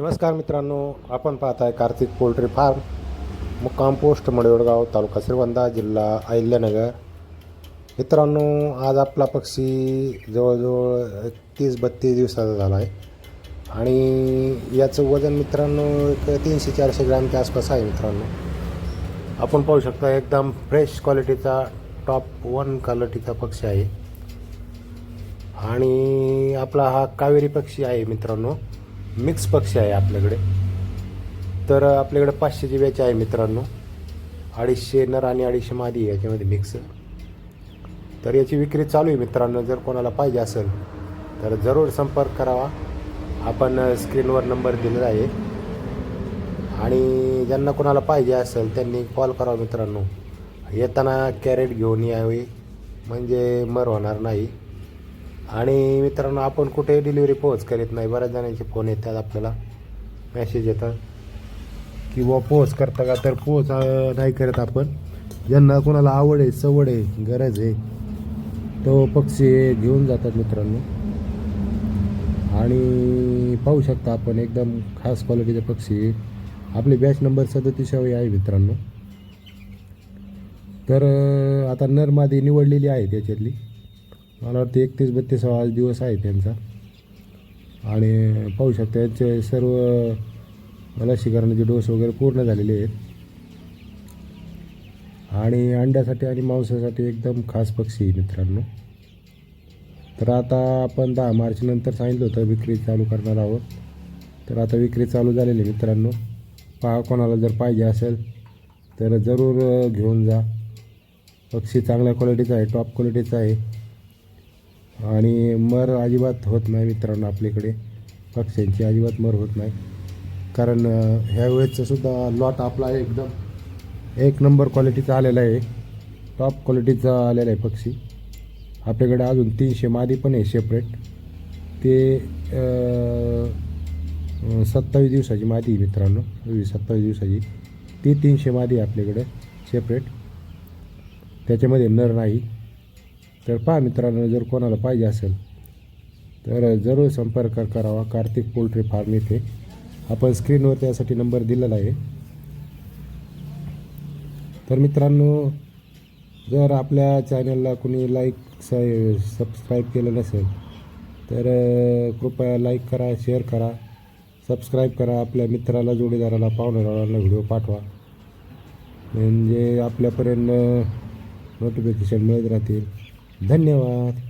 नमस्कार मित्रांनो आपण पाहत आहे कार्तिक पोल्ट्री फार्म मुक्काम पोस्ट मडेवडगाव तालुका श्रीवंदा जिल्हा अहिल्यानगर. मित्रांनो आज आपला पक्षी जवळजवळ तीस बत्तीस दिवसाचा झाला आहे. आणि याचं वजन मित्रांनो एक तीनशे चारशे ग्रॅमच्या आसपास आहे मित्रांनो. आपण पाहू शकता एकदम फ्रेश क्वालिटीचा टॉप वन क्वालिटीचा पक्षी आहे. आणि आपला हा कावेरी पक्षी आहे मित्रांनो. मिक्स पक्षी आहे आपल्याकडे. तर आपल्याकडे पाचशेची बॅच आहे मित्रांनो. अडीचशे नर आणि अडीचशे मादी याच्यामध्ये मिक्स. तर याची विक्री चालू आहे मित्रांनो जर कोणाला पाहिजे असेल तर जरूर संपर्क करावा. आपण स्क्रीनवर नंबर दिलेला आहे. आणि ज्यांना कोणाला पाहिजे असेल त्यांनी कॉल करावा मित्रांनो. येताना कॅरेट घेऊन यावे म्हणजे मर होणार नाही. आणि मित्रांनो आपण कुठे डिलिव्हरी पोहोच करीत नाही. बऱ्याच जणांचे फोन येतात आपल्याला. मेसेज येतात. किंवा बुवा पोहोच करता का तर पोहोच नाही करत आपण. ज्यांना कोणाला आवड आहे सवड आहे गरज आहे तो पक्षी घेऊन जातात मित्रांनो. आणि पाहू शकता आपण एकदम खास क्वालिटीचे पक्षी. आपली बॅच नंबर सदतीसावी आहे मित्रांनो. तर आता नरमादी निवडलेली आहे त्याच्यातली मला वाटतं एकतीस बत्तीस आज दिवस आहे त्यांचा. आणि पाहू शकता यांचे सर्व लसीकरणाचे डोस वगैरे पूर्ण झालेले आहेत. आणि अंड्यासाठी आणि मांसासाठी एकदम खास पक्षी आहे मित्रांनो. तर आता आपण दहा मार्चनंतर सांगितलं होतं विक्री चालू करणार आहोत. तर आता विक्री चालू झालेली आहे मित्रांनो. पहा कोणाला जर पाहिजे असेल तर जरूर घेऊन जा. पक्षी चांगल्या क्वालिटीचा आहे टॉप क्वालिटीचा आहे. आणि मर अजिबात होत नाही मित्रांनो आपल्याकडे. पक्ष्यांची अजिबात मर होत नाही. कारण अ, ह्या सुद्धा लॉट आपला एकदम एक नंबर क्वालिटीचा आलेला आहे. टॉप क्वालिटीचा आलेला आहे पक्षी. आपल्याकडे अजून तीनशे मादी पण आहे सेपरेट ते सत्तावीस दिवसाची मादी आहे मित्रांनो. सत्तावीस दिवसाची. ती तीनशे मादी आहे आपल्याकडे सेपरेट त्याच्यामध्ये नर नाही. तर पहा मित्रांनो जर कोणाला पाहिजे असेल तर जरूर संपर्क करावा. कार्तिक पोल्ट्री फार्म इथे. आपण स्क्रीनवर त्यासाठी नंबर दिलेला आहे. तर मित्रांनो जर आपल्या चॅनलला कुणी लाईक स सबस्क्राईब केलं नसेल तर कृपया लाईक करा शेअर करा सबस्क्राईब करा. आपल्या मित्राला जोडीदाराला पाहुण्याराला व्हिडिओ पाठवा. म्हणजे आपल्यापर्यंत नोटिफिकेशन मिळत राहतील. धन्यवाद